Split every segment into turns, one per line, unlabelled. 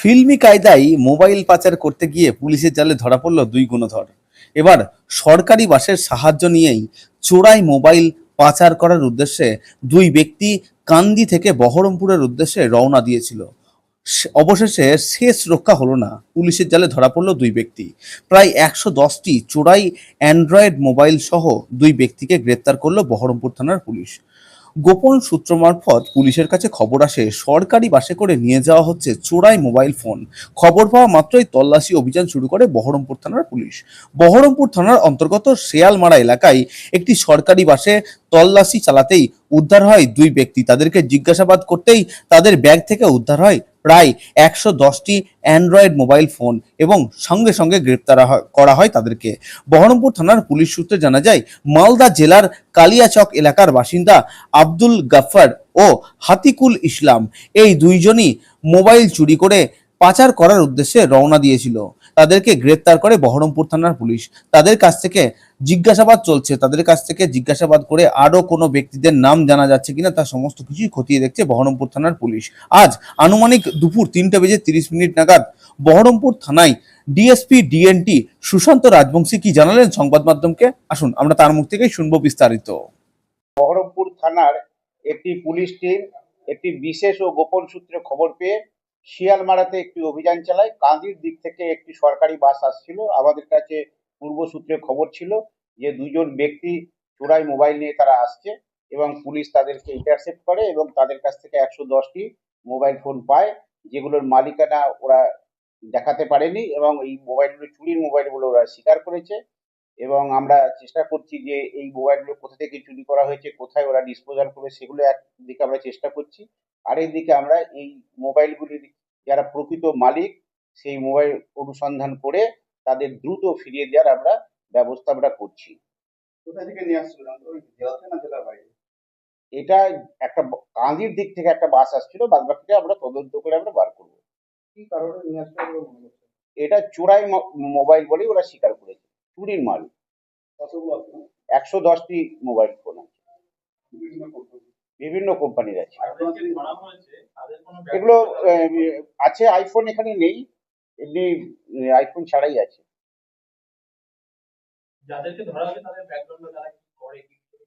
ফিল্মি কায়দায় মোবাইল পাচার করতে গিয়ে পুলিশের জালে ধরা পড়ল দুই গুণধর। এবার সরকারি বাসের সাহায্য নিয়েই চোরাই মোবাইল পাচার করার উদ্দেশ্যে দুই ব্যক্তি কান্দি থেকে বহরমপুরের উদ্দেশ্যে রওনা দিয়েছিল। অবশেষে শেষ রক্ষা হলো না, পুলিশের জালে ধরা পড়ল দুই ব্যক্তি। প্রায় একশো দশটি চোরাই অ্যান্ড্রয়েড মোবাইল সহ দুই ব্যক্তিকে গ্রেপ্তার করল বহরমপুর থানার পুলিশ। গোপন সূত্র মারফত পুলিশের কাছে খবর আসে, সরকারি বাসে করে নিয়ে যাওয়া হচ্ছে চোরাই মোবাইল ফোন। খবর পাওয়া মাত্রই তল্লাশি অভিযান শুরু করে বহরমপুর থানার পুলিশ। বহরমপুর থানার অন্তর্গত শেয়ালমারা এলাকায় একটি সরকারি বাসে তল্লাশি চালাতেই উদ্ধার হয় দুই ব্যক্তি। তাদেরকে জিজ্ঞাসাবাদ করতেই তাদের ব্যাগ থেকে উদ্ধার হয় প্রায় একশো দশটি অ্যান্ড্রয়েড মোবাইল ফোন এবং সঙ্গে সঙ্গে গ্রেপ্তার করা হয় তাদেরকে। বহরমপুর থানার পুলিশ সূত্রে জানা যায়, মালদা জেলার কালিয়াচক এলাকার বাসিন্দা আব্দুল গাফফার ও হাতিকুল ইসলাম এই দুইজনই মোবাইল চুরি করে পাচার করার উদ্দেশ্যে রওনা দিয়েছিল। তাদেরকে গ্রেপ্তার করে বহরমপুর থানার পুলিশ। তাদের কাছ থেকে জিজ্ঞাসাবাদ চলছে। তাদের কাছ থেকে জিজ্ঞাসাবাদ করে আরও কোনো ব্যক্তিদের নাম জানা যাচ্ছে কিনা তার সমস্ত কিছুই খতিয়ে দেখছে বহরমপুর থানার পুলিশ। আজ আনুমানিক দুপুর তিনটে বেজে তিরিশ মিনিট নাগাদ বহরমপুর থানায় ডিএসপি, ডিএনটি সুশান্ত রাজবংশী কি জানালেন সংবাদ মাধ্যমকে? আসুন, আমরা তার মুখ থেকেই শুনব বিস্তারিত।
বহরমপুর থানার একটি পুলিশ টিম একটি বিশেষ ও গোপন সূত্রে খবর পেয়ে শিয়ালমারাতে একটি অভিযান চালায়। কান্দির দিক থেকে একটি সরকারি বাস আসছিল। আমাদের কাছে পূর্ব সূত্রে খবর ছিল যে, দুজন ব্যক্তি চোরাই মোবাইল নিয়ে তারা আসছে এবং পুলিশ তাদেরকে ইন্টারসেপ্ট করে এবং তাদের কাছ থেকে একশো দশটি মোবাইল ফোন পায়, যেগুলোর মালিকানা ওরা দেখাতে পারেনি এবং এই মোবাইলগুলো, চুরির মোবাইলগুলো ওরা স্বীকার করেছে। এবং আমরা চেষ্টা করছি যে এই মোবাইলগুলো কোথা থেকে চুরি করা হয়েছে কোথায় ওরা ডিসপোজাল করে সেগুলো একদিকে আমরা চেষ্টা করছি। আরেকদিকে আমরা এই মোবাইলগুলির যারা প্রকৃত মালিক সেই মোবাইল অনুসন্ধান করে তাদের দ্রুত ফিরিয়ে দেওয়ার আমরা ব্যবস্থা আমরা করছি।
কোথা থেকে নিয়ে
এটা একটা কাঁদির দিক থেকে একটা বাস আসছিল বাদ বাকিটা আমরা তদন্ত করে আমরা বার করব।
কি কারণে নিয়ে আসছিল
এটা চোরাই মোবাইল বলেই ওরা স্বীকার করেছে। চুরির মাল? একশো দশটি মোবাইল ফোন আছে।
বিভিন্ন
কোম্পানির আছে। এগুলো আছে? আইফোন এখানে নেই। এমনি আইফোন ছাড়াই আছে?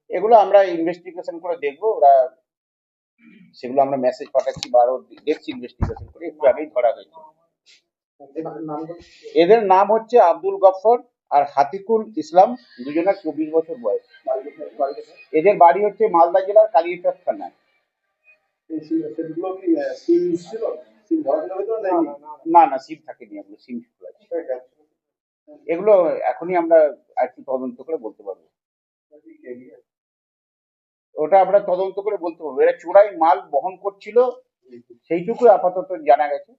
এগুলো আমরা ইনভেস্টিগেশন করে দেখব। ওরা সেগুলো আমরা মেসেজ পাঠাচ্ছি বা আরও দেখছি ইনভেস্টিগেশন করে। একটু আগেই ধরা হয়েছে।
এদের
নাম হচ্ছে আব্দুল গফর। আর হাতিকুল ইসলাম দুজনের চব্বিশ বছর বয়স? এদের বাড়ি হচ্ছে মালদা জেলার কালিয়াচক থানায়। না না সিম থাকেনি এগুলো সিম এগুলো এখনই আমরা একটু তদন্ত করে বলতে পারব। ওটা আমরা তদন্ত করে বলতে পারব। এরা চোরাই মাল বহন করছিল সেইটুকু আপাতত জানা গেছে।